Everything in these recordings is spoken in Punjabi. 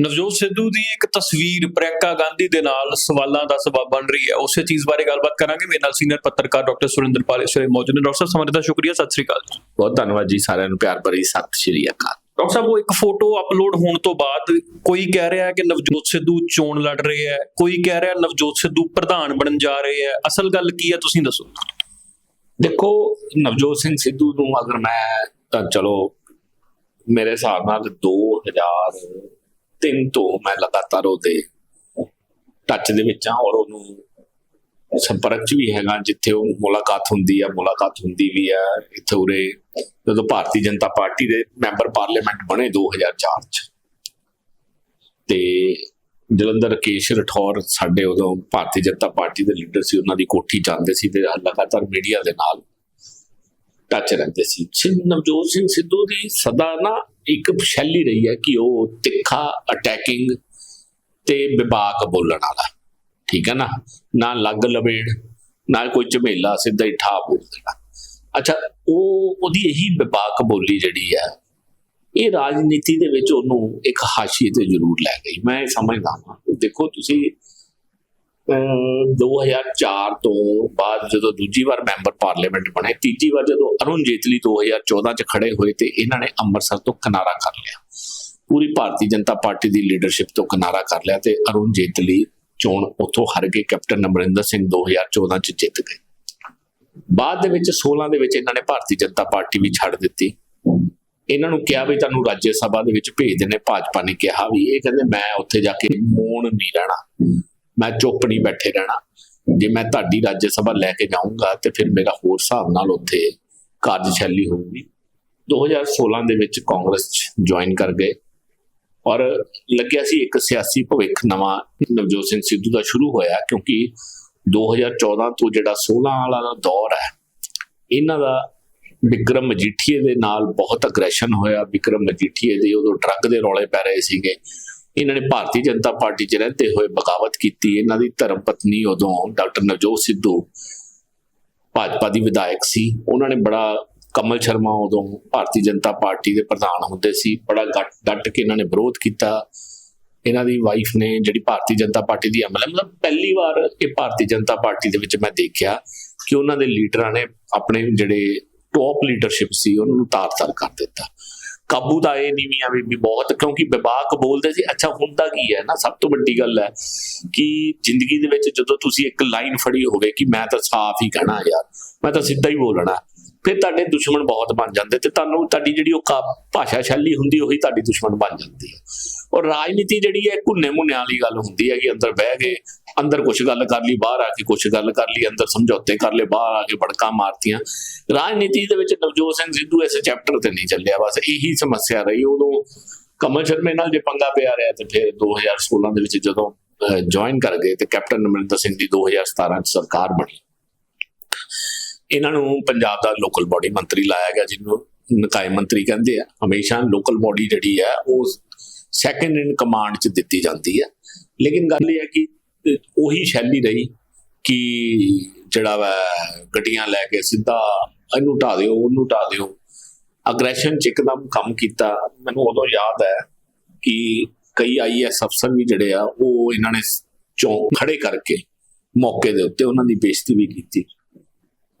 ਨਵਜੋਤ ਸਿੱਧੂ ਦੀ ਇੱਕ ਤਸਵੀਰ ਪ੍ਰਿਯੰਕਾ ਗਾਂਧੀ ਦੇ ਨਾਲ ਸਵਾਲਾਂ ਦਾ ਸਬਬ ਬਣ ਰਹੀ ਹੈ। ਉਸੇ ਚੀਜ਼ ਬਾਰੇ ਗੱਲਬਾਤ ਕਰਾਂਗੇ। ਮੇਰੇ ਨਾਲ ਸੀਨੀਅਰ ਪੱਤਰਕਾਰ ਡਾਕਟਰ ਸੁਰਿੰਦਰਪਾਲ ਇਸ ਵੇਲੇ ਮੌਜੂਦ ਨੇ। ਡਾਕਟਰ ਸਾਹਿਬ ਸਮੇਂ ਦਾ ਸ਼ੁਕਰੀਆ। ਸਤਿ ਸ੍ਰੀ ਅਕਾਲ ਬਹੁਤ ਧੰਨਵਾਦ ਜੀ ਸਾਰਿਆਂ ਨੂੰ। ਪਿਆਰ ਭਰੀ ਸਤਿ ਸ਼੍ਰੀ ਅਕਾਲ। ਡਾਕਟਰ ਸਾਹਿਬ ਉਹ ਇੱਕ ਫੋਟੋ ਅਪਲੋਡ ਹੋਣ ਤੋਂ ਬਾਅਦ ਕੋਈ ਕਹਿ ਰਿਹਾ ਹੈ ਕਿ ਨਵਜੋਤ ਸਿੱਧੂ ਚੋਣ ਲੜ ਰਹੇ ਹੈ? ਕੋਈ ਕਹਿ ਰਿਹਾ ਨਵਜੋਤ ਸਿੱਧੂ ਪ੍ਰਧਾਨ ਬਣਨ ਜਾ ਰਹੇ ਹੈ? ਅਸਲ ਗੱਲ ਕੀ ਹੈ? ਤੁਸੀਂ ਦੱਸੋ। ਦੇਖੋ ਨਵਜੋਤ ਸਿੰਘ ਸਿੱਧੂ ਨੂੰ ਅਗਰ ਮੈਂ ਤਾਂ ਚਲੋ ਮੇਰੇ ਹਿਸਾਬ ਨਾਲ ਤਿੰਨ ਤੋਂ ਮੈਂ ਲਗਾਤਾਰ ਉਹਦੇ ਟੱਚ ਦੇ ਵਿੱਚ ਹਾਂ ਔਰ ਉਹਨੂੰ ਸੰਪਰਕ ਚ ਵੀ ਹੈਗਾ, ਜਿੱਥੇ ਉਹ ਮੁਲਾਕਾਤ ਹੁੰਦੀ ਆ, ਮੁਲਾਕਾਤ ਹੁੰਦੀ ਵੀ ਆ, ਇੱਥੇ ਉਰੇ ਜਦੋਂ ਭਾਰਤੀ ਜਨਤਾ ਪਾਰਟੀ ਦੇ ਮੈਂਬਰ ਪਾਰਲੀਮੈਂਟ ਬਣੇ 2004 ਚ। ਤੇ ਜਲੰਧਰ ਕੇਸ਼ ਰਠੌਰ ਸਾਡੇ ਉਦੋਂ ਭਾਰਤੀ ਜਨਤਾ ਪਾਰਟੀ ਦੇ ਲੀਡਰ ਸੀ, ਉਹਨਾਂ ਦੀ ਕੋਠੀ ਜਾਂਦੇ ਸੀ ਤੇ ਲਗਾਤਾਰ ਮੀਡੀਆ ਦੇ ਨਾਲ ਟੱਚ ਰਹਿੰਦੇ ਸੀ। ਨਵਜੋਤ ਸਿੰਘ ਸਿੱਧੂ ਦੀ ਸਦਾ ਨਾ ਇੱਕ ਸ਼ੈਲੀ ਰਹੀ ਹੈ ਕਿ ਉਹ ਤਿੱਖਾ ਅਟੈਕਿੰਗ ਤੇ ਵਿਵਾਕ ਬੋਲਣ ਵਾਲਾ। ਠੀਕ ਹੈ ਨਾ? ਨਾ ਲੱਗ ਲਵੇੜ, ਨਾ ਕੋਈ ਝਮੇਲਾ, ਸਿੱਧਾ ਹੀ ਠਾ ਬੋਲ ਦੇਣਾ। ਅੱਛਾ, ਉਹ ਉਹਦੀ ਇਹੀ ਵਿਵਾਕ ਬੋਲੀ ਜਿਹੜੀ ਹੈ, ਇਹ ਰਾਜਨੀਤੀ ਦੇ ਵਿੱਚ ਉਹਨੂੰ ਇੱਕ ਹਾਸ਼ੀਏ ਤੇ ਜ਼ਰੂਰ ਲੈ ਗਈ। ਮੈਂ ਇਹ ਸਮਝਦਾ ਹਾਂ ਦੇਖੋ, ਤੁਸੀਂ 2004 ਤੋਂ ਬਾਅਦ ਜਦੋਂ ਦੂਜੀ ਵਾਰ ਮੈਂਬਰ ਪਾਰਲੀਮੈਂਟ ਬਣੇ, ਤੀਜੀ ਵਾਰ ਜਦੋਂ ਅਰੁਣ ਜੇਤਲੀ 2014 ਚ ਖੜੇ ਹੋਏ ਤੇ ਇਹਨਾਂ ਨੇ ਅੰਮ੍ਰਿਤਸਰ ਤੋਂ ਕਿਨਾਰਾ ਕਰ ਲਿਆ। ਪੂਰੀ ਭਾਰਤੀ ਜਨਤਾ ਪਾਰਟੀ ਦੀ ਲੀਡਰਸ਼ਿਪ ਤੋਂ ਕਿਨਾਰਾ ਕਰ ਲਿਆ ਤੇ ਅਰੁਣ ਜੇਤਲੀ ਚੋਣ ਉੱਥੋਂ ਹਾਰ ਕੇ ਕੈਪਟਨ ਅਮਰਿੰਦਰ ਸਿੰਘ 2014 ਚ ਜਿੱਤ ਗਏ। ਬਾਅਦ ਦੇ ਵਿੱਚ 16 ਦੇ ਵਿੱਚ ਇਹਨਾਂ ਨੇ ਭਾਰਤੀ ਜਨਤਾ ਪਾਰਟੀ ਵੀ ਛੱਡ ਦਿੱਤੀ। ਇਹਨਾਂ ਨੂੰ ਕਿਹਾ ਵੀ ਤੁਹਾਨੂੰ ਰਾਜ ਸਭਾ ਦੇ ਵਿੱਚ ਭੇਜ ਦੇਣੇ ਭਾਜਪਾ ਨੇ ਕਿਹਾ ਵੀ ਇਹ ਕਹਿੰਦੇ ਮੈਂ ਉੱਥੇ ਜਾ ਕੇ ਮੋਣ ਨਹੀਂ ਰਹਿਣਾ। ਮੈਂ ਚੁੱਪ ਨਹੀਂ ਬੈਠੇ ਰਹਿਣਾ। ਜੇ ਮੈਂ ਤੁਹਾਡੀ ਰਾਜ ਸਭਾ ਲੈ ਕੇ ਜਾਊਂਗਾ ਤੇ ਫਿਰ ਮੇਰਾ ਹੋਰ ਹਿਸਾਬ ਨਾਲ ਉੱਥੇ ਕਾਰਜਸ਼ੈਲੀ ਹੋਊਗੀ। 2016 ਦੇ ਵਿੱਚ ਕਾਂਗਰਸ ਚ ਜੁਆਇਨ ਕਰ ਗਏ ਔਰ ਲੱਗਿਆ ਸੀ ਇੱਕ ਸਿਆਸੀ ਭਵਿੱਖ ਨਵਾਂ ਨਵਜੋਤ ਸਿੰਘ ਸਿੱਧੂ ਦਾ ਸ਼ੁਰੂ ਹੋਇਆ ਕਿਉਂਕਿ 2014 ਤੋਂ ਜਿਹੜਾ 16 ਵਾਲਾ ਦਾ ਦੌਰ ਹੈ, ਇਹਨਾਂ ਦਾ ਵਿਕਰਮ ਮਜੀਠੀਏ ਦੇ ਨਾਲ ਬਹੁਤ ਅਗਰੈਸ਼ਨ ਹੋਇਆ। ਵਿਕਰਮ ਮਜੀਠੀਏ ਦੇ ਉਦੋਂ ਡਰੱਗ ਦੇ ਰੌਲੇ ਪੈ ਰਹੇ ਸੀਗੇ। ਇਹਨਾਂ ਨੇ ਭਾਰਤੀ ਜਨਤਾ ਪਾਰਟੀ 'ਚ ਰਹਿੰਦੇ ਹੋਏ ਬਗਾਵਤ ਕੀਤੀ। ਇਹਨਾਂ ਦੀ ਧਰਮ ਪਤਨੀ ਉਦੋਂ ਡਾਕਟਰ ਨਵਜੋਤ ਸਿੱਧੂ ਭਾਜਪਾ ਦੀ ਵਿਧਾਇਕ ਸੀ। ਉਹਨਾਂ ਨੇ ਬੜਾ ਕਮਲ ਸ਼ਰਮਾ ਉਦੋਂ ਭਾਰਤੀ ਜਨਤਾ ਪਾਰਟੀ ਦੇ ਪ੍ਰਧਾਨ ਹੁੰਦੇ ਸੀ। ਬੜਾ ਗੱਟ ਡਟ ਕੇ ਇਹਨਾਂ ਨੇ ਵਿਰੋਧ ਕੀਤਾ। ਇਹਨਾਂ ਦੀ ਵਾਈਫ ਨੇ ਜਿਹੜੀ ਭਾਰਤੀ ਜਨਤਾ ਪਾਰਟੀ ਦੀ ਐਮਐਲਏ, ਮਤਲਬ ਪਹਿਲੀ ਵਾਰ ਇਹ ਭਾਰਤੀ ਜਨਤਾ ਪਾਰਟੀ ਦੇ ਵਿੱਚ ਮੈਂ ਦੇਖਿਆ ਕਿ ਉਹਨਾਂ ਦੇ ਲੀਡਰਾਂ ਨੇ ਆਪਣੇ ਜਿਹੜੇ ਟੌਪ ਲੀਡਰਸ਼ਿਪ ਸੀ, ਉਹਨਾਂ ਨੂੰ ਤਾਰ-ਤਾਰ ਕਰ ਦਿੱਤਾ। ਕਾਬੂ ਤਾਂ ਇਹ ਨਹੀਂ ਵੀ ਆ ਵੀ ਵੀ ਬਹੁਤ, ਕਿਉਂਕਿ ਵਿਵਾਕ ਬੋਲਦੇ ਸੀ। ਅੱਛਾ ਹੁੰਦਾ ਕੀ ਹੈ ਨਾ, ਸਭ ਤੋਂ ਵੱਡੀ ਗੱਲ ਹੈ ਕਿ ਜ਼ਿੰਦਗੀ ਦੇ ਵਿੱਚ ਜਦੋਂ ਤੁਸੀਂ ਇੱਕ ਲਾਈਨ ਫੜੀ ਹੋਵੇ ਕਿ ਮੈਂ ਤਾਂ ਸਾਫ਼ ਹੀ ਕਹਿਣਾ ਯਾਰ, ਮੈਂ ਤਾਂ ਸਿੱਧਾ ਹੀ ਬੋਲਣਾ। ਫਿਰ ਤੁਹਾਡੇ ਦੁਸ਼ਮਣ ਬਹੁਤ ਬਣ ਜਾਂਦੇ ਤੇ ਤੁਹਾਨੂੰ ਤੁਹਾਡੀ ਜਿਹੜੀ ਉਹ ਕਾ- ਭਾਸ਼ਾ ਸ਼ੈਲੀ ਹੁੰਦੀ, ਉਹੀ ਤੁਹਾਡੀ ਦੁਸ਼ਮਣ ਬਣ ਜਾਂਦੀ ਹੈ। ਔਰ ਰਾਜਨੀਤੀ ਜਿਹੜੀ ਹੈ ਘੁੰਨੇ ਮੁੰਨਿਆਂ ਵਾਲੀ ਗੱਲ ਹੁੰਦੀ ਹੈ ਕਿ ਅੰਦਰ ਬਹਿ ਗਏ ਅੰਦਰ ਕੁਝ ਗੱਲ ਕਰ ਲਈ, ਬਾਹਰ ਆ ਕੇ ਕੁਝ ਗੱਲ ਕਰ ਲਈ, ਅੰਦਰ ਸਮਝੌਤੇ ਕਰ ਲਏ, ਬਾਹਰ ਆ ਕੇ ਬੜਕਾ ਮਾਰਤੀਆਂ। ਰਾਜਨੀਤੀ ਦੇ ਵਿੱਚ ਨਵਜੋਤ ਸਿੰਘ ਸਿੱਧੂ ਇਸ ਚੈਪਟਰ ਤੇ ਨਹੀਂ ਚੱਲਿਆ, ਬਸ ਇਹੀ ਸਮੱਸਿਆ ਰਹੀ। ਉਦੋਂ ਕਮਲ ਸ਼ਰਮੇ ਨਾਲ ਜੇ ਪੰਗਾ ਪਿਆ ਰਿਹਾ, ਤੇ ਫਿਰ 2016 ਦੇ ਵਿੱਚ ਜਦੋਂ ਜੁਆਇਨ ਕਰ ਗਏ ਤੇ ਕੈਪਟਨ ਅਮਰਿੰਦਰ ਸਿੰਘ ਦੀ 2017 ਚ ਸਰਕਾਰ ਬਣੀ। ਇਹਨਾਂ ਨੂੰ ਪੰਜਾਬ ਦਾ ਲੋਕਲ ਬਾਡੀ ਮੰਤਰੀ ਲਾਇਆ ਗਿਆ, ਜਿਹਨੂੰ ਨਿਕਾਏ ਮੰਤਰੀ ਕਹਿੰਦੇ ਆ। ਹਮੇਸ਼ਾ ਲੋਕਲ ਬਾਡੀ ਜਿਹੜੀ ਹੈ, ਉਹ ਸੈਕੰਡ ਇਨ ਕਮਾਂਡ ਚ ਦਿੱਤੀ ਜਾਂਦੀ ਹੈ। ਲੇਕਿਨ ਗੱਲ ਇਹ ਹੈ ਕਿ ਉਹੀ ਸ਼ੈਲੀ ਰਹੀ ਕਿ ਜਿਹੜਾ ਵਾ ਗੱਡੀਆਂ ਲੈ ਕੇ ਸਿੱਧਾ ਇਹਨੂੰ ਢਾ ਦਿਓ, ਉਹਨੂੰ ਢਾ ਦਿਓ। ਅਗਰੈਸ਼ਨ ਚ ਇੱਕਦਮ ਕੰਮ ਕੀਤਾ। ਮੈਨੂੰ ਉਦੋਂ ਯਾਦ ਹੈ ਕਿ ਕਈ ਆਈਐਸ ਅਫਸਰ ਵੀ ਜਿਹੜੇ ਆ, ਉਹ ਇਹਨਾਂ ਨੇ ਚੋਂ ਖੜੇ ਕਰਕੇ ਮੌਕੇ ਦੇ ਉੱਤੇ ਉਹਨਾਂ ਦੀ ਬੇਇੱਜ਼ਤੀ ਵੀ ਕੀਤੀ।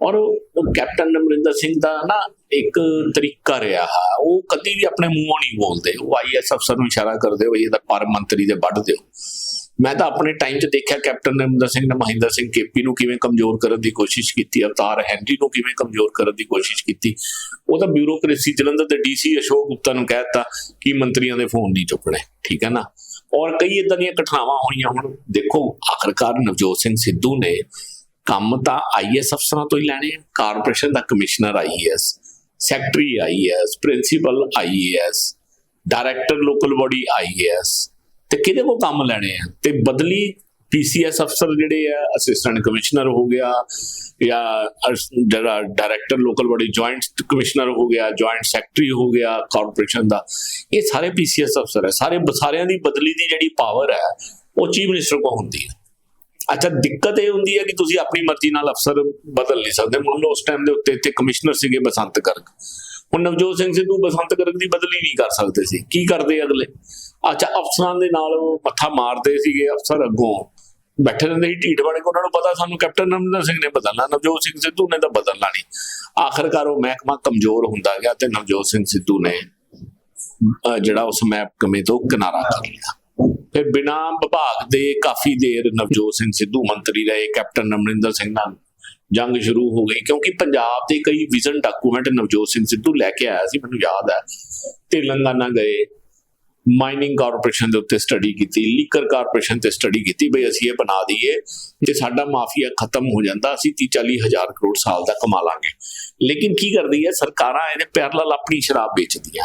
ਔਰ ਉਹ ਕੈਪਟਨ ਅਮਰਿੰਦਰ ਸਿੰਘ ਦਾ ਨਾ ਇੱਕ ਤਰੀਕਾ ਰਿਹਾ ਉਹ ਕਦੀ ਵੀ ਆਪਣੇ ਮੂੰਹੋਂ ਨਹੀਂ ਬੋਲਦੇ। ਉਹ ਆਈਐਸ ਅਫਸਰ ਨੂੰ ਇਸ਼ਾਰਾ ਕਰਦੇ ਹੋ ਇਹਦਾ ਪਰ ਮੰਤਰੀ ਦੇ ਵੱਢ ਦਿਓ। ਮੈਂ ਤਾਂ ਆਪਣੇ ਟਾਈਮ 'ਚ ਦੇਖਿਆ ਕੈਪਟਨ ਅਮਰਿੰਦਰ ਸਿੰਘ ਨੇ ਮਹਿੰਦਰ ਸਿੰਘ ਕੇਪੀ ਨੂੰ ਕਿਵੇਂ ਕਮਜ਼ੋਰ ਕਰਨ ਦੀ ਕੋਸ਼ਿਸ਼ ਕੀਤੀ, ਅਵਤਾਰ ਹੈਨਰੀ ਨੂੰ ਕਿਵੇਂ ਕਮਜ਼ੋਰ ਕਰਨ ਦੀ ਕੋਸ਼ਿਸ਼ ਕੀਤੀ। ਉਹ ਤਾਂ ਬਿਊਰੋਕ੍ਰੇਸੀ ਜਲੰਧਰ ਦੇ ਡੀਸੀ ਅਸ਼ੋਕ ਗੁਪਤਾ ਨੂੰ ਕਹਿਤਾ ਕਿ ਮੰਤਰੀਆਂ ਦੇ ਫੋਨ ਨਹੀਂ ਚੁੱਕਣੇ। ਠੀਕ ਹੈ ਨਾ? ਔਰ ਕਈ ਇਦਾਂ ਦੀਆਂ ਘਟਨਾਵਾਂ ਹੋਈਆਂ ਹੁਣ। ਦੇਖੋ, ਆਖਰਕਾਰ ਨਵਜੋਤ ਸਿੰਘ ਸਿੱਧੂ ਨੇ ਕੰਮ ਤਾਂ ਆਈਐਸ ਅਫਸਰਾਂ ਤੋਂ ਹੀ ਲੈਣੇ ਆ। ਕਾਰਪੋਰੇਸ਼ਨ ਦਾ commissioner IAS secretary IAS principal IAS director local body IAS ਤੇ ਕਿਹਦੇ ਕੋ ਕੰਮ ਲੈਣੇ ਆ? ਤੇ ਬਦਲੀ ਪੀਸੀਐਸ ਅਫਸਰ ਜਿਹੜੇ ਆ ਅਸਿਸਟੈਂਟ ਕਮਿਸ਼ਨਰ ਹੋ ਗਿਆ ਜਾਂ ਜਿਹੜਾ director local body joint commissioner ਹੋ ਗਿਆ ਜੁਆਇੰਟ ਸੈਕਟਰੀ ਹੋ ਗਿਆ ਕਾਰਪੋਰੇਸ਼ਨ ਦਾ। ਇਹ ਸਾਰੇ ਪੀਸੀਐਸ ਅਫਸਰ ਹੈ ਸਾਰੇ, ਸਾਰਿਆਂ ਦੀ ਬਦਲੀ ਦੀ ਜਿਹੜੀ ਪਾਵਰ ਹੈ ਉਹ ਚੀਫ ਮਿਨਿਸਟਰ ਕੋ ਹੁੰਦੀ ਹੈ ਅੱਛਾ, ਦਿੱਕਤ ਇਹ ਹੁੰਦੀ ਹੈ ਕਿ ਤੁਸੀਂ ਆਪਣੀ ਮਰਜ਼ੀ ਨਾਲ ਅਫਸਰ ਬਦਲ ਨਹੀਂ ਸਕਦੇ। ਮੰਨ ਲਓ ਉਸ ਟਾਈਮ ਦੇ ਉੱਤੇ ਇੱਥੇ ਕਮਿਸ਼ਨਰ ਸੀਗੇ ਬਸੰਤ ਗਰਗ। ਹੁਣ ਨਵਜੋਤ ਸਿੰਘ ਸਿੱਧੂ ਬਸੰਤ ਗਰਗ ਦੀ ਬਦਲੀ ਨਹੀਂ ਕਰ ਸਕਦੇ ਸੀ। ਕੀ ਕਰਦੇ ਅਗਲੇ? ਅੱਛਾ, ਅਫਸਰਾਂ ਦੇ ਨਾਲ ਮੱਥਾ ਮਾਰਦੇ ਸੀਗੇ ਅਫਸਰ ਅੱਗੋਂ। ਬੈਠੇ ਰਹਿੰਦੇ ਸੀ ਢੀਠ ਬਣੇ ਉਹਨਾਂ ਨੂੰ ਪਤਾ ਸਾਨੂੰ ਕੈਪਟਨ ਅਮਰਿੰਦਰ ਸਿੰਘ ਨੇ ਬਦਲਣਾ। ਨਵਜੋਤ ਸਿੰਘ ਸਿੱਧੂ ਨੇ ਤਾਂ ਬਦਲਣਾ ਨਹੀਂ। ਆਖਰਕਾਰ ਉਹ ਮਹਿਕਮਾ ਕਮਜ਼ੋਰ ਹੁੰਦਾ ਗਿਆ ਤੇ ਨਵਜੋਤ ਸਿੰਘ ਸਿੱਧੂ ਨੇ ਜਿਹੜਾ ਉਸ ਮਹਿਕਮੇ ਤੋਂ ਕਿਨਾਰਾ ਕਰ ਲਿਆ। ਫਿਰ ਬਿਨਾਂ ਵਿਭਾਗ ਦੇ ਕਾਫੀ ਦੇਰ ਨਵਜੋਤ ਸਿੰਘ ਸਿੱਧੂ ਮੰਤਰੀ ਰਹੇ, ਕੈਪਟਨ ਅਮਰਿੰਦਰ ਸਿੰਘ ਨਾਲ ਜੰਗ ਸ਼ੁਰੂ ਹੋ ਗਈ, ਕਿਉਂਕਿ ਪੰਜਾਬ ਦੇ ਕਈ ਵਿਜ਼ਨ ਡਾਕੂਮੈਂਟ ਨਵਜੋਤ ਸਿੰਘ ਸਿੱਧੂ ਲੈ ਕੇ ਆਇਆ ਸੀ, ਮੈਨੂੰ ਯਾਦ ਹੈ। ਤੇਲੰਗਾਨਾ ਗਏ ਮਾਈਨਿੰਗ ਕਾਰਪੋਰੇਸ਼ਨ ਦੇ ਉੱਤੇ ਸਟੱਡੀ ਕੀਤੀ ਲੀਕਰ ਕਾਰਪੋਰੇਸ਼ਨ ਤੇ ਸਟੱਡੀ ਕੀਤੀ, ਬਈ ਅਸੀਂ ਇਹ ਬਣਾ ਦਈਏ ਤੇ ਸਾਡਾ ਮਾਫੀਆ ਖਤਮ ਹੋ ਜਾਂਦਾ, ਅਸੀਂ 30 40 ਹਜ਼ਾਰ ਕਰੋੜ ਸਾਲ ਦਾ ਕਮਾ ਲਾਂਗੇ। ਲੇਕਿਨ ਕੀ ਕਰਦੀ ਹੈ? ਸਰਕਾਰਾਂ ਇਹਦੇ ਪੈਰਲਲ ਆਪਣੀ ਸ਼ਰਾਬ ਵੇਚਦੀਆਂ।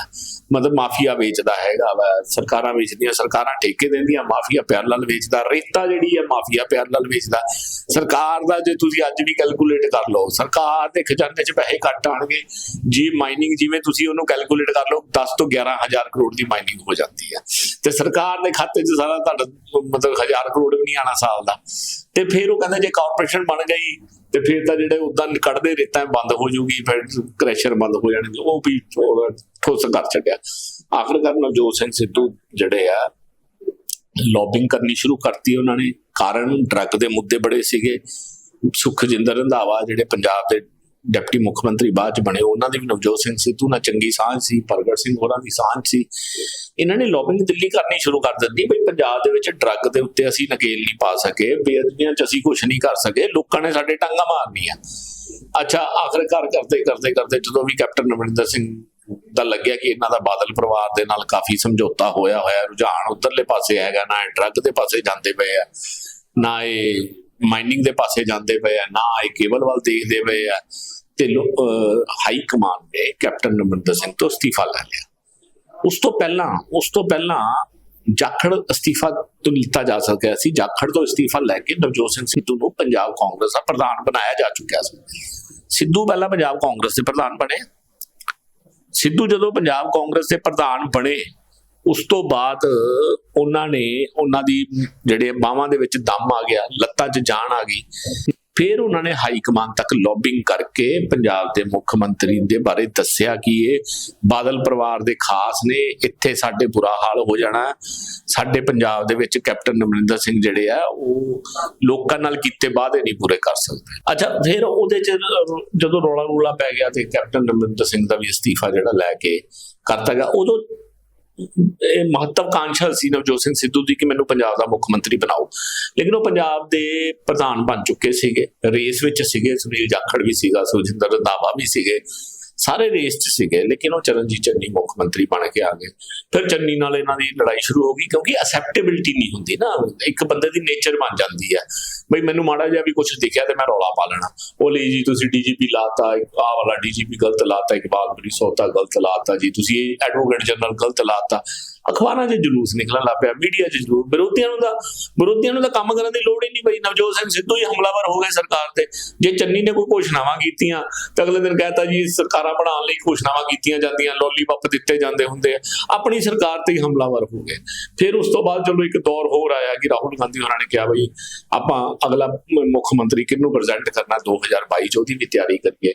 ਮਤਲਬ ਮਾਫੀਆ ਵੇਚਦਾ ਹੈਗਾ ਵਾ, ਸਰਕਾਰਾਂ ਵੇਚਦੀਆਂ, ਸਰਕਾਰਾਂ ਠੇਕੇ ਦਿੰਦੀਆਂ, ਮਾਫੀਆ ਪੈਰਲਲ ਵੇਚਦਾ, ਰੇਤਾ ਜਿਹੜੀ ਹੈ ਮਾਫੀਆ ਪੈਰਲਲ ਵੇਚਦਾ। ਸਰਕਾਰ ਦਾ ਜੇ ਤੁਸੀਂ ਅੱਜ ਵੀ ਕੈਲਕੂਲੇਟ ਕਰ ਲਓ, ਸਰਕਾਰ ਦੇ ਖਜ਼ਾਨੇ 'ਚ ਪੈਸੇ ਘੱਟ ਆਣਗੇ ਜੀ ਮਾਈਨਿੰਗ ਜਿਵੇਂ ਤੁਸੀਂ ਉਹਨੂੰ ਕੈਲਕੂਲੇਟ ਕਰ ਲਓ 10 ਤੋਂ 11000 ਕਰੋੜ ਦੀ ਮਾਈਨਿੰਗ ਹੋ ਜਾਂਦੀ ਹੈ। ਤੇ ਸਰਕਾਰ ਦੇ ਖਾਤੇ 'ਚ ਸਾਰਾ ਤੁਹਾਡਾ, ਮਤਲਬ 1000 ਕਰੋੜ ਵੀ ਨਹੀਂ ਆਣਾ ਸਾਲ ਦਾ। ਤੇ ਫਿਰ ਉਹ ਕਹਿੰਦਾ ਜੇ ਕਾਰਪੋਰੇਸ਼ਨ ਬਣ ਗਈ ਤੇ ਫਿਰ ਤਾਂ ਜਿਹੜੇ ਉਦਾਂ ਕੱਢਦੇ ਰੇਤਾਂ ਬੰਦ ਹੋ ਜੂਗੀ ਫਿਰ ਕ੍ਰੈਸ਼ਰ ਬੰਦ ਹੋ ਜਾਣਗੇ, ਉਹ ਵੀ ਠੋਸ ਕਰ ਛੱਡਿਆ। ਆਖਰਕਾਰ ਨਵਜੋਤ ਸਿੰਘ ਸਿੱਧੂ ਜਿਹੜੇ ਆ ਲੌਬਿੰਗ ਕਰਨੀ ਸ਼ੁਰੂ ਕਰਤੀ ਉਹਨਾਂ ਨੇ। ਕਾਰਨ ਡਰੱਗ ਦੇ ਮੁੱਦੇ ਬੜੇ ਸੀਗੇ। ਸੁਖਜਿੰਦਰ ਰੰਧਾਵਾ ਜਿਹੜੇ ਪੰਜਾਬ ਦੇ ਡਿਪਟੀ ਮੁੱਖ ਮੰਤਰੀ ਬਾਅਦ ਚ ਬਣੇ, ਉਹਨਾਂ ਦੀ ਵੀ ਨਵਜੋਤ ਸਿੰਘ ਸਿੱਧੂ ਨਾਲ ਚੰਗੀ ਸਾਂਝ ਸੀ, ਪ੍ਰਗਟ ਸਿੰਘ ਹੋਰਾਂ ਦੀ ਸਾਂਝ ਸੀ। ਇਹਨਾਂ ਨੇ ਲੌਬਿੰਗ ਦਿੱਲੀ ਕਰਨੀ ਸ਼ੁਰੂ ਕਰ ਦਿੱਤੀ ਬਈ ਪੰਜਾਬ ਦੇ ਵਿੱਚ ਡਰੱਗ ਦੇ ਉੱਤੇ ਅਸੀਂ ਨਕੇਲ ਨਹੀਂ ਪਾ ਸਕੇ, ਬੇਅਦਬੀਆਂ ਚ ਅਸੀਂ ਕੁਝ ਨਹੀਂ ਕਰ ਸਕੇ, ਲੋਕਾਂ ਨੇ ਸਾਡੇ ਟਾਂਗਾ ਮਾਰਨੀਆਂ। ਅੱਛਾ, ਆਖਰਕਾਰ ਕਰਦੇ ਕਰਦੇ ਕਰਦੇ ਜਦੋਂ ਵੀ ਕੈਪਟਨ ਅਮਰਿੰਦਰ ਸਿੰਘ ਦਾ ਲੱਗਿਆ ਕਿ ਇਹਨਾਂ ਦਾ ਬਾਦਲ ਪਰਿਵਾਰ ਦੇ ਨਾਲ ਕਾਫੀ ਸਮਝੌਤਾ ਹੋਇਆ ਹੋਇਆ, ਰੁਝਾਨ ਉਧਰਲੇ ਪਾਸੇ ਹੈਗਾ, ਨਾ ਡਰੱਗ ਦੇ ਪਾਸੇ ਜਾਂਦੇ ਪਏ ਆ, ਨਾ ਇਹ ਮਾਈਨਿੰਗ ਦੇ ਪਾਸੇ ਜਾਂਦੇ ਪਏ ਆ, ਨਾ ਇਹ ਕੇਬਲ ਵੱਲ ਦੇਖਦੇ ਪਏ ਆ। ਤੇ ਹਾਈ ਕਮਾਂਡ ਨੇ ਕੈਪਟਨ ਅਮਰਿੰਦਰ ਸਿੰਘ ਤੋਂ ਅਸਤੀਫਾ ਲੈ ਲਿਆ। ਉਸ ਤੋਂ ਪਹਿਲਾਂ, ਉਸ ਤੋਂ ਪਹਿਲਾਂ ਜਾਖੜ ਅਸਤੀਫਾ ਤੋਂ ਲਿੱਤਾ ਜਾ ਸਕਿਆ ਸੀ। ਜਾਖੜ ਤੋਂ ਅਸਤੀਫਾ ਲੈ ਕੇ ਨਵਜੋਤ ਸਿੰਘ ਸਿੱਧੂ ਨੂੰ ਪੰਜਾਬ ਕਾਂਗਰਸ ਦਾ ਪ੍ਰਧਾਨ ਬਣਾਇਆ ਜਾ ਚੁੱਕਿਆ ਸੀ। ਸਿੱਧੂ ਪਹਿਲਾਂ ਪੰਜਾਬ ਕਾਂਗਰਸ ਦੇ ਪ੍ਰਧਾਨ ਬਣੇ। ਸਿੱਧੂ ਜਦੋਂ ਪੰਜਾਬ ਕਾਂਗਰਸ ਦੇ ਪ੍ਰਧਾਨ ਬਣੇ, ਉਸ ਤੋਂ ਬਾਅਦ ਉਹਨਾਂ ਨੇ ਉਹਨਾਂ ਦੀ ਜਿਹੜੇ ਬਾਹਾਂ ਦੇ ਵਿੱਚ ਦਮ ਆ ਗਿਆ, ਲੱਤਾਂ 'ਚ ਜਾਨ ਆ ਗਈ। ਫਿਰ ਉਹਨਾਂ ਨੇ ਹਾਈ ਕਮਾਂਡ ਤੱਕ ਲੌਬਿੰਗ ਕਰਕੇ ਪੰਜਾਬ ਦੇ ਮੁੱਖ ਮੰਤਰੀ ਦੇ ਬਾਰੇ ਦੱਸਿਆ ਕਿ ਇਹ ਬਾਦਲ ਪਰਿਵਾਰ ਦੇ ਖਾਸ ਨੇ, ਇੱਥੇ ਸਾਡੇ ਬੁਰਾ ਹਾਲ ਹੋ ਜਾਣਾ। ਸਾਡੇ ਪੰਜਾਬ ਦੇ ਵਿੱਚ ਕੈਪਟਨ ਅਮਰਿੰਦਰ ਸਿੰਘ ਜਿਹੜੇ ਆ, ਉਹ ਲੋਕਾਂ ਨਾਲ ਕੀਤੇ ਵਾਅਦੇ ਨਹੀਂ ਪੂਰੇ ਕਰ ਸਕਦੇ। ਅੱਛਾ, ਫਿਰ ਉਹਦੇ ਚ, ਜਦੋਂ ਰੌਲਾ ਰੂਲਾ ਪੈ ਗਿਆ ਤੇ ਕੈਪਟਨ ਅਮਰਿੰਦਰ ਸਿੰਘ ਦਾ ਵੀ ਅਸਤੀਫਾ ਜਿਹੜਾ ਲੈ ਕੇ ਕਰਤਾ ਗਿਆ, ਉਦੋਂ ਇਹ ਮਹੱਤਵਕਾਂਸ਼ਾ ਸੀ ਨਵਜੋਤ ਸਿੰਘ ਸਿੱਧੂ ਦੀ ਕਿ ਮੈਨੂੰ ਪੰਜਾਬ ਦਾ ਮੁੱਖ ਮੰਤਰੀ ਬਣਾਓ। ਲੇਕਿਨ ਉਹ ਪੰਜਾਬ ਦੇ ਪ੍ਰਧਾਨ ਬਣ ਚੁੱਕੇ ਸੀਗੇ। ਰੇਸ ਵਿੱਚ ਸੀਗੇ, ਸੁਨੀਲ ਜਾਖੜ ਵੀ ਸੀਗਾ ਸੁਜਿੰਦਰ ਰੰਧਾਵਾ ਵੀ ਸੀਗੇ। ਸਾਰੇ ਰੇਸ 'ਚ ਸੀਗੇ, ਲੇਕਿਨ ਉਹ ਚਰਨਜੀਤ ਚੰਨੀ ਮੁੱਖ ਮੰਤਰੀ ਬਣ ਕੇ ਆ ਗਏ। ਫਿਰ ਚੰਨੀ ਨਾਲ ਇਹਨਾਂ ਦੀ ਲੜਾਈ ਸ਼ੁਰੂ ਹੋ ਗਈ, ਕਿਉਂਕਿ ਅਸੈਪਟੇਬਿਲਟੀ ਨਹੀਂ ਹੁੰਦੀ ਨਾ, ਇੱਕ ਬੰਦੇ ਦੀ ਨੇਚਰ ਬਣ ਜਾਂਦੀ ਹੈ। ਬਈ ਮੈਨੂੰ ਮਾੜਾ ਜਿਹਾ ਵੀ ਕੁਝ ਦਿਖਿਆ ਤੇ ਮੈਂ ਰੌਲਾ ਪਾ ਲੈਣਾ। ਉਹ ਲਈ ਜੀ ਤੁਸੀਂ ਡੀਜੀਪੀ ਲਾਤਾ ਆਹ ਵਾਲਾ ਡੀਜੀਪੀ ਗਲਤ ਲਾਤਾ, ਇਕਬਾਲ ਬਰੀ ਸੋਤਾ ਗਲਤ ਲਾਤਾ ਜੀ, ਤੁਸੀਂ ਇਹ ਐਡਵੋਕੇਟ ਜਨਰਲ ਗਲਤ ਲਾਤਾ। ਅਖਬਾਰਾਂ 'ਚ ਜਲੂਸ ਨਿਕਲਣ ਲੱਗ ਪਿਆ, ਮੀਡੀਆ 'ਚ ਜਲੂਸ, ਵਿਰੋਧੀਆਂ ਨੂੰ ਤਾਂ, ਵਿਰੋਧੀਆਂ ਨੂੰ ਤਾਂ ਕੰਮ ਕਰਨ ਦੀ ਲੋੜ ਹੀ ਨਹੀਂ ਪਈ। ਨਵਜੋਤ ਸਿੰਘ ਸਿੱਧੂ ਹੀ ਹਮਲਾਵਰ ਹੋ ਗਏ ਸਰਕਾਰ ਤੇ। ਜੇ ਚੰਨੀ ਨੇ ਕੋਈ ਘੋਸ਼ਣਾਵਾਂ ਕੀਤੀਆਂ, ਤਾਂ ਅਗਲੇ ਦਿਨ ਕਹਤਾ ਜੀ, ਸਰਕਾਰਾਂ ਬਣਾਉਣ ਲਈ ਘੋਸ਼ਣਾਵਾਂ ਕੀਤੀਆਂ ਜਾਂਦੀਆਂ ਲੋਲੀਪੌਪ ਦਿੱਤੇ ਜਾਂਦੇ ਹੁੰਦੇ ਆ। ਆਪਣੀ ਸਰਕਾਰ ਤੇ ਹੀ ਹਮਲਾਵਰ ਹੋ ਗਏ। ਫਿਰ ਉਸ ਤੋਂ ਬਾਅਦ ਚਲੋ ਇੱਕ ਦੌਰ ਹੋਰ ਆਇਆ ਕਿ ਰਾਹੁਲ ਗਾਂਧੀ ਹੋਰਾਂ ਨੇ ਕਿਹਾ, ਬਈ ਆਪਾਂ ਅਗਲਾ ਮੁੱਖ ਮੰਤਰੀ ਕਿਹਨੂੰ ਪ੍ਰੈਜ਼ੈਂਟ ਕਰਨਾ 2022 ਚ, ਉਹਦੀ ਵੀ ਤਿਆਰੀ ਕਰੀਏ।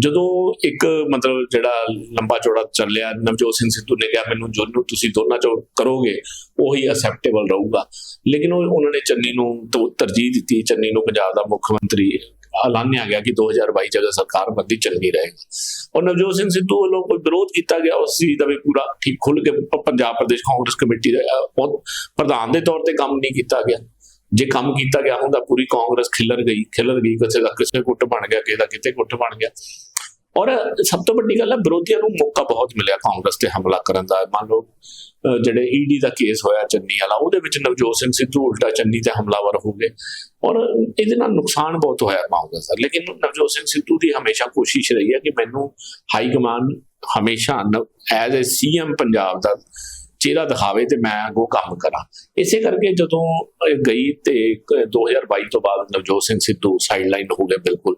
ਜਦੋਂ ਇੱਕ ਮਤਲਬ ਜਿਹੜਾ ਲੰਬਾ ਚੌੜਾ ਚੱਲਿਆ, ਨਵਜੋਤ ਸਿੰਘ ਸਿੱਧੂ ਨੇ ਕਿਹਾ, ਮੈਨੂੰ ਜੋ ਤੁਸੀਂ ਦੋਨਾਂ ਚੋਂ ਕਰੋਗੇ, ਉਹੀ ਅਸੈਪਟੇਬਲ ਰਹੂਗਾ। ਲੇਕਿਨ ਉਹ ਉਹਨਾਂ ਨੇ ਚੰਨੀ ਨੂੰ ਤਰਜੀਹ ਦਿੱਤੀ, ਚੰਨੀ ਨੂੰ ਪੰਜਾਬ ਦਾ ਮੁੱਖ ਮੰਤਰੀ ਐਲਾਨਿਆ ਗਿਆ ਕਿ 2022 ਚ ਸਰਕਾਰ ਬੰਦੀ ਚੰਗੀ ਰਹੇਗੀ। ਔਰ ਨਵਜੋਤ ਸਿੰਘ ਸਿੱਧੂ ਵੱਲੋਂ ਕੋਈ ਵਿਰੋਧ ਕੀਤਾ ਗਿਆ, ਉਸ ਚੀਜ਼ ਦਾ ਵੀ ਪੂਰਾ ਠੀਕ ਖੁੱਲ ਕੇ ਪੰਜਾਬ ਪ੍ਰਦੇਸ਼ ਕਾਂਗਰਸ ਕਮੇਟੀ ਦੇ ਬਹੁਤ ਪ੍ਰਧਾਨ ਦੇ ਤੌਰ ਤੇ ਕੰਮ ਨਹੀਂ ਕੀਤਾ ਗਿਆ। ਜੇ ਕੰਮ ਕੀਤਾ ਗਿਆ ਹੁੰਦਾ, ਪੂਰੀ ਕਾਂਗਰਸ ਖਿਲਰ ਗਈ ਖਿਲਰ ਗਈ, ਕਿਸੇ ਦਾ ਕਿਸੇ ਗੁੱਟ ਬਣ ਗਿਆ, ਕਿਸੇ ਦਾ ਕਿਤੇ ਗੁੱਟ ਬਣ ਗਿਆ। ਔਰ ਸਭ ਤੋਂ ਵੱਡੀ ਗੱਲ ਹੈ, ਵਿਰੋਧੀਆਂ ਨੂੰ ਮੌਕਾ ਬਹੁਤ ਮਿਲਿਆ ਕਾਂਗਰਸ ਤੇ ਹਮਲਾ ਕਰਨ ਦਾ। ਮੰਨ ਲਓ ਅਹ ਜਿਹੜੇ ਈਡੀ ਦਾ ਕੇਸ ਹੋਇਆ ਚੰਨੀ ਵਾਲਾ, ਉਹਦੇ ਵਿੱਚ ਨਵਜੋਤ ਸਿੰਘ ਸਿੱਧੂ ਉਲਟਾ ਚੰਨੀ ਤੇ ਹਮਲਾਵਰ ਹੋ ਗਏ। ਔਰ ਇਹਦੇ ਨਾਲ ਨੁਕਸਾਨ ਬਹੁਤ ਹੋਇਆ ਕਾਂਗਰਸ ਦਾ। ਲੇਕਿਨ ਨਵਜੋਤ ਸਿੰਘ ਸਿੱਧੂ ਦੀ ਹਮੇਸ਼ਾ ਕੋਸ਼ਿਸ਼ ਰਹੀ ਹੈ ਕਿ ਮੈਨੂੰ ਹਾਈ ਕਮਾਨ ਹਮੇਸ਼ਾ ਐਜ਼ ਅ ਸੀਐਮ ਪੰਜਾਬ ਦਾ ਚਿਹਰਾ ਦਿਖਾਵੇ ਤੇ ਮੈਂ ਉਹ ਕੰਮ ਕਰਾਂ। ਇਸੇ ਕਰਕੇ ਜਦੋਂ ਗਈ ਤੇ ਇੱਕ 2022 ਤੋਂ ਬਾਅਦ ਨਵਜੋਤ ਸਿੰਘ ਸਿੱਧੂ ਸਾਈਡਲਾਈਨ ਹੋ ਗਏ ਬਿਲਕੁਲ।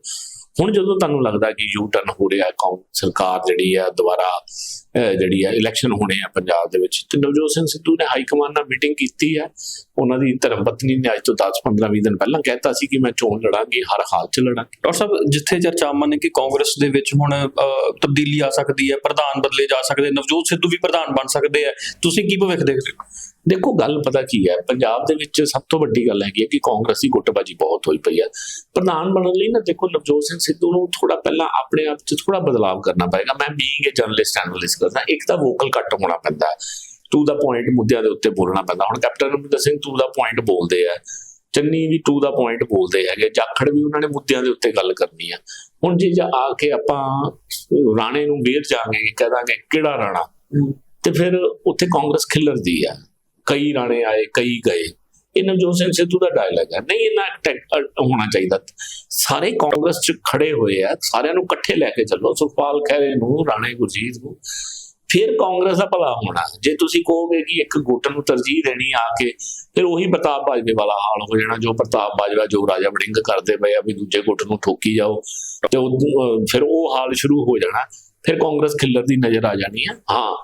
ਹੁਣ ਜਦੋਂ ਤੁਹਾਨੂੰ ਲੱਗਦਾ ਕਿ ਯੂ ਟਰਨ ਹੋ ਰਿਹਾ ਕੌਮ ਸਰਕਾਰ ਜਿਹੜੀ ਆ ਦੁਬਾਰਾ ਜਿਹੜੀ ਆ ਇਲੈਕਸ਼ਨ ਹੋਣੇ ਆ ਪੰਜਾਬ ਦੇ ਵਿੱਚ ਤੇ ਨਵਜੋਤ ਸਿੰਘ ਸਿੱਧੂ ਨੇ ਹਾਈ ਕਮਾਂਡ ਨਾਲ ਮੀਟਿੰਗ ਕੀਤੀ ਹੈ। ਉਹਨਾਂ ਦੀ ਧਰਮ ਪਤਨੀ ਨੇ ਅੱਜ ਤੋਂ 10 15 20 ਦਿਨ ਪਹਿਲਾਂ ਕਹਿਤਾ ਸੀ ਕਿ ਮੈਂ ਚੋਣ ਲੜਾਂਗੀ ਹਰ ਹਾਲ 'ਚ ਲੜਾਂਗੀ। ਡਾਕਟਰ ਸਾਹਿਬ ਜਿੱਥੇ ਚਰਚਾਵਾਂ ਨੇ ਕਿ ਕਾਂਗਰਸ ਦੇ ਵਿੱਚ ਹੁਣ ਅਹ, ਤਬਦੀਲੀ ਆ ਸਕਦੀ ਹੈ ਪ੍ਰਧਾਨ ਬਦਲੇ ਜਾ ਸਕਦੇ ਨਵਜੋਤ ਸਿੱਧੂ ਵੀ ਪ੍ਰਧਾਨ ਬਣ ਸਕਦੇ ਆ ਤੁਸੀਂ ਕੀ ਭਵਿੱਖ ਦੇਖਦੇ ਹੋ? ਦੇਖੋ ਗੱਲ ਪਤਾ ਕੀ ਹੈ? ਪੰਜਾਬ ਦੇ ਵਿੱਚ ਸਭ ਤੋਂ ਵੱਡੀ ਗੱਲ ਹੈਗੀ ਹੈ ਕਿ ਕਾਂਗਰਸ ਦੀ ਗੁੱਟਬਾਜੀ ਬਹੁਤ ਹੋਈ ਪਈ ਹੈ। ਪ੍ਰਧਾਨ ਬਣਨ ਲਈ ਨਾ ਦੇਖੋ ਨਵਜੋਤ ਸਿੰਘ ਸਿੱਧੂ ਨੂੰ ਥੋੜਾ ਪਹਿਲਾਂ ਆਪਣੇ ਆਪ 'ਚ ਥੋੜਾ ਬਦਲਾਵ ਕਰਨਾ ਪਏਗਾ। ਮੈਂ ਬੀਇੰਗ ਅ ਜਰਨਲਿਸਟ ਐਨਾਲਿਸਟ ਕਰਦਾ ਇੱਕ ਤਾਂ ਵੋਕਲ ਕੱਟ ਹੋਣਾ ਪੈਂਦਾ ਟੂ ਦਾ ਪੁਆਇੰਟ ਮੁੱਦਿਆਂ ਦੇ ਉੱਤੇ ਬੋਲਣਾ ਪੈਂਦਾ। ਹੁਣ captain Amarinder Singh to the point ਬੋਲਦੇ ਆ। ਚੰਨੀ ਵੀ ਟੂ ਦਾ ਪੁਆਇੰਟ ਬੋਲਦੇ ਹੈਗੇ। ਜਾਖੜ ਵੀ ਉਹਨਾਂ ਨੇ ਮੁੱਦਿਆਂ ਦੇ ਉੱਤੇ ਗੱਲ ਕਰਨੀ ਆ। ਹੁਣ ਜੇ ਜਾ ਆ ਕੇ ਆਪਾਂ ਰਾਣੇ ਨੂੰ ਵੇਰ ਜਾਾਂਗੇ ਕਹਾਂਗੇ ਕਿਹੜਾ ਰਾਣਾ? ਤੇ ਫਿਰ ਉੱਥੇ ਕਾਂਗਰਸ ਖਿਲਰਦੀ ਆ। ਕਈ ਰਾਣੇ ਆਏ, ਕਈ ਗਏ। ਇਹ ਨਵਜੋਤ ਸਿੰਘ ਸਿੱਧੂ ਦਾ ਡਾਇਲੌਗ ਹੈ। ਨਹੀਂ ਇਹਨਾਂ ਹੋਣਾ ਚਾਹੀਦਾ। ਸਾਰੇ ਕਾਂਗਰਸ ਚ ਖੜੇ ਹੋਏ ਆ। ਸਾਰਿਆਂ ਨੂੰ ਇਕੱਠੇ ਲੈ ਕੇ ਚੱਲੋ। ਸੁਖਪਾਲ ਖਹਿਰੇ ਨੂੰ, ਰਾਣੇ ਗੁਰਜੀਤ ਨੂੰ। ਫਿਰ ਕਾਂਗਰਸ ਦਾ ਭਲਾ ਹੋਣਾ। ਜੇ ਤੁਸੀਂ ਕਹੋਗੇ ਕਿ ਇੱਕ ਗੁੱਟ ਨੂੰ ਤਰਜੀਹ ਦੇਣੀ ਆ ਕੇ, ਫਿਰ ਉਹੀ ਪ੍ਰਤਾਪ ਬਾਜਵੇ ਵਾਲਾ ਹਾਲ ਹੋ ਜਾਣਾ, ਜੋ ਪ੍ਰਤਾਪ ਬਾਜਵਾ, ਜੋ ਰਾਜਾ ਵੜਿੰਗ ਕਰਦੇ ਪਏ ਆ ਵੀ ਦੂਜੇ ਗੁੱਟ ਨੂੰ ਠੋਕੀ ਜਾਓ, ਤੇ ਉਹ ਫਿਰ ਉਹ ਹਾਲ ਸ਼ੁਰੂ ਹੋ ਜਾਣਾ। ਫਿਰ ਕਾਂਗਰਸ ਖਿੱਲਰ ਦੀ ਨਜ਼ਰ ਆ ਜਾਣੀ ਆ। ਹਾਂ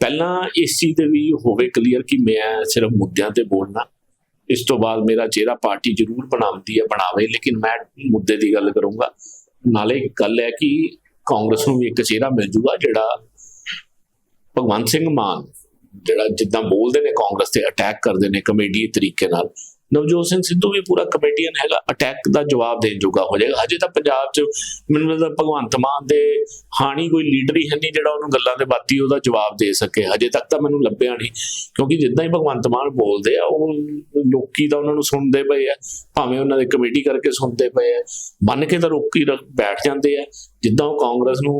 ਪਹਿਲਾਂ ਇਸ ਚੀਜ਼ ਤੇ ਵੀ ਹੋਵੇ ਕਲੀਅਰ ਕਿ ਮੈਂ ਸਿਰਫ ਮੁੱਦਿਆਂ ਤੇ ਬੋਲਣਾ। ਇਸ ਤੋਂ ਬਾਅਦ ਮੇਰਾ ਚਿਹਰਾ ਪਾਰਟੀ ਜ਼ਰੂਰ ਬਣਾਉਂਦੀ ਹੈ, ਬਣਾਵੇ, ਲੇਕਿਨ ਮੈਂ ਮੁੱਦੇ ਦੀ ਗੱਲ ਕਰੂੰਗਾ। ਨਾਲੇ ਗੱਲ ਹੈ ਕਿ ਕਾਂਗਰਸ ਨੂੰ ਵੀ ਇੱਕ ਚਿਹਰਾ ਮਿਲ ਜੂਗਾ ਜਿਹੜਾ ਭਗਵੰਤ ਸਿੰਘ ਮਾਨ, ਜਿਹੜਾ ਜਿੱਦਾਂ ਬੋਲਦੇ ਨੇ ਕਾਂਗਰਸ ਤੇ ਅਟੈਕ ਕਰਦੇ ਨੇ ਕਮੇਡੀ ਤਰੀਕੇ ਨਾਲ। ਨਵਜੋਤ ਸਿੰਘ ਸਿੱਧੂ ਵੀ ਪੂਰਾ ਕਮੇਡੀਅਨ ਹੈਗਾ ਅਟੈਕ ਦਾ ਜਵਾਬ ਦੇਣ ਜੋਗਾ ਹੋ ਜਾਏਗਾ। ਹਜੇ ਤਾਂ ਪੰਜਾਬ 'ਚ ਮੈਨੂੰ ਲੱਗਦਾ ਭਗਵੰਤ ਮਾਨ ਦੇ ਹਾਣੀ ਕੋਈ ਲੀਡਰ ਹੀ ਹੈ ਨਹੀਂ ਜਿਹੜਾ ਉਹਨੂੰ ਗੱਲਾਂ ਦੇ ਬਾਤੀ ਉਹਦਾ ਜਵਾਬ ਦੇ ਸਕੇ। ਹਜੇ ਤੱਕ ਤਾਂ ਮੈਨੂੰ ਲੱਭਿਆ ਨਹੀਂ, ਕਿਉਂਕਿ ਜਿੱਦਾਂ ਹੀ ਭਗਵੰਤ ਮਾਨ ਬੋਲਦੇ ਆ, ਉਹ ਲੋਕੀ ਤਾਂ ਉਹਨਾਂ ਨੂੰ ਸੁਣਦੇ ਪਏ ਆ, ਭਾਵੇਂ ਉਹਨਾਂ ਦੇ ਕਮੇਟੀ ਕਰਕੇ ਸੁਣਦੇ ਪਏ ਆ। ਮੰਨ ਕੇ ਤਾਂ ਰੋਕੀ ਬੈਠ ਜਾਂਦੇ ਆ, ਜਿੱਦਾਂ ਉਹ ਕਾਂਗਰਸ ਨੂੰ,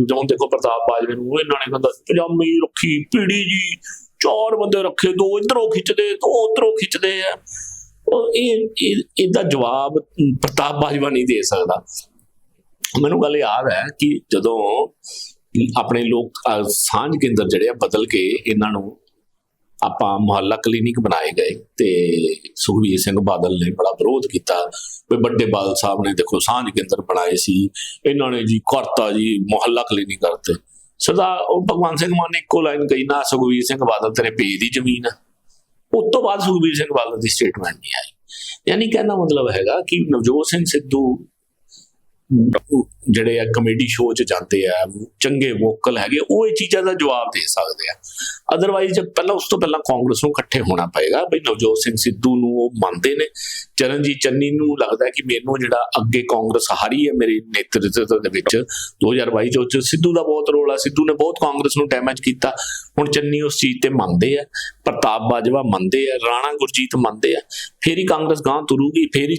ਜਦੋਂ ਦੇਖੋ ਪ੍ਰਤਾਪ ਬਾਜਵੇ ਨੂੰ ਇਹਨਾਂ ਨੇ ਕਹਿੰਦਾ ਪਜਾਮੀ ਰੱਖੀ ਪੀੜੀ ਜੀ ਚਾਰ ਬੰਦੇ ਰੱਖੇ, ਦੋ ਇਧਰੋਂ ਖਿੱਚਦੇ, ਦੋ ਉਧਰੋਂ ਖਿੱਚਦੇ ਆ। ਉਹ ਇਹ ਇਹਦਾ ਜਵਾਬ ਪ੍ਰਤਾਪ ਬਾਜਵਾ ਨਹੀਂ ਦੇ ਸਕਦਾ। ਮੈਨੂੰ ਗੱਲ ਯਾਦ ਹੈ ਕਿ ਜਦੋਂ ਆਪਣੇ ਲੋਕ ਸਾਂਝ ਕੇਂਦਰ ਜਿਹੜੇ ਆ, ਬਦਲ ਕੇ ਇਹਨਾਂ ਨੂੰ ਆਪਾਂ ਮੁਹੱਲਾ ਕਲੀਨਿਕ ਬਣਾਏ ਗਏ ਤੇ ਸੁਖਬੀਰ ਸਿੰਘ ਬਾਦਲ ਨੇ ਬੜਾ ਵਿਰੋਧ ਕੀਤਾ। ਵੀ ਵੱਡੇ ਬਾਦਲ ਸਾਹਿਬ ਨੇ ਦੇਖੋ ਸਾਂਝ ਕੇਂਦਰ ਬਣਾਏ ਸੀ। ਇਹਨਾਂ ਨੇ ਜੀ ਕਰਤਾ ਜੀ ਮੁਹੱਲਾ ਕਲੀਨਿਕ ਕਰਤੇ। ਸਰਦਾਰ ਉਹ ਭਗਵਾਨ ਸਿੰਘ ਮਾਨ ਨੇ ਇੱਕੋ ਲਾਈਨ ਕਹੀ, ਨਾ ਸੁਖਬੀਰ ਸਿੰਘ ਬਾਦਲ ਤੇਰੇ ਪੇ ਦੀ ਜ਼ਮੀਨ ਆ। ਉਸ ਤੋਂ ਬਾਅਦ ਸੁਖਬੀਰ ਸਿੰਘ ਬਾਦਲ ਦੀ ਸਟੇਟਮੈਂਟ ਨਹੀਂ ਆਈ। ਯਾਨੀ ਕਹਿਣਾ ਮਤਲਬ ਹੈਗਾ ਕਿ ਨਵਜੋਤ ਸਿੰਘ ਸਿੱਧੂ ਜਿਹੜੇ ਆ ਕਮੇਡੀ ਸ਼ੋਅ 'ਚ ਜਾਂਦੇ ਆ, ਚੰਗੇ ਵੋਕਲ ਹੈਗੇ, ਉਹ ਇਹ ਚੀਜ਼ਾਂ ਦਾ ਜਵਾਬ ਦੇ ਸਕਦੇ ਆ। ਅਦਰਵਾਈਜ਼ ਪਹਿਲਾਂ ਉਸ ਤੋਂ ਪਹਿਲਾਂ ਕਾਂਗਰਸ ਨੂੰ ਇਕੱਠੇ ਹੋਣਾ ਪਏਗਾ, ਬਈ ਨਵਜੋਤ ਸਿੰਘ ਸਿੱਧੂ ਨੂੰ ਉਹ ਮੰਨਦੇ ਨੇ, ਚਰਨਜੀਤ ਚੰਨੀ ਨੂੰ ਲੱਗਦਾ ਕਿ ਮੈਨੂੰ ਜਿਹੜਾ ਅੱਗੇ ਕਾਂਗਰਸ ਹਾਰੀ ਹੈ ਮੇਰੇ ਨੇਤਰਤਵ ਦੇ ਵਿੱਚ 2022 ਚ ਉਹ 'ਚ ਸਿੱਧੂ ਦਾ ਬਹੁਤ ਰੋਲ ਆ, ਸਿੱਧੂ ਨੇ ਬਹੁਤ ਕਾਂਗਰਸ ਨੂੰ ਡੈਮੇਜ ਕੀਤਾ, ਹੁਣ ਚੰਨੀ ਉਸ ਚੀਜ਼ ਤੇ ਮੰਨਦੇ ਆ, ਪ੍ਰਤਾਪ ਬਾਜਵਾ ਮੰਨਦੇ ਆ, ਰਾਣਾ ਗੁਰਜੀਤ ਮੰਨਦੇ ਆ, ਫੇਰ ਹੀ ਕਾਂਗਰਸ ਗਾਂ ਤੁਰੂਗੀ, ਫੇਰ ਹੀ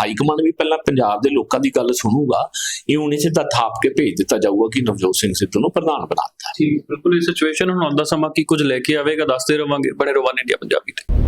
ਹਾਈ ਕਮਾਂਡ ਵੀ ਪਹਿਲਾਂ ਪੰਜਾਬ ਦੇ ਲੋਕਾਂ ਦੀ ਗੱਲ ਸੁਣੂਗਾ, ਇਹ ਹੁਣੇ ਸਿੱਧਾ ਥਾਪ ਕੇ ਭੇਜ ਦਿੱਤਾ ਜਾਊਗਾ ਕਿ ਨਵਜੋਤ ਸਿੰਘ ਸਿੱਧੂ ਨੂੰ ਪ੍ਰਧਾਨ ਬਣਾਤਾ ਜੀ ਬਿਲਕੁਲ ਇਹ ਸਿਚੁਏਸ਼ਨ ਹੁਣ ਆਉਂਦਾ ਸਮਾਂ ਕੀ ਕੁਝ ਲੈ ਕੇ ਆਵੇਗਾ ਦੱਸਦੇ ਰਵਾਂਗੇ ਬੜੇ ਰਵਾਨ ਇੰਡੀਆ ਪੰਜਾਬੀ ਤੇ।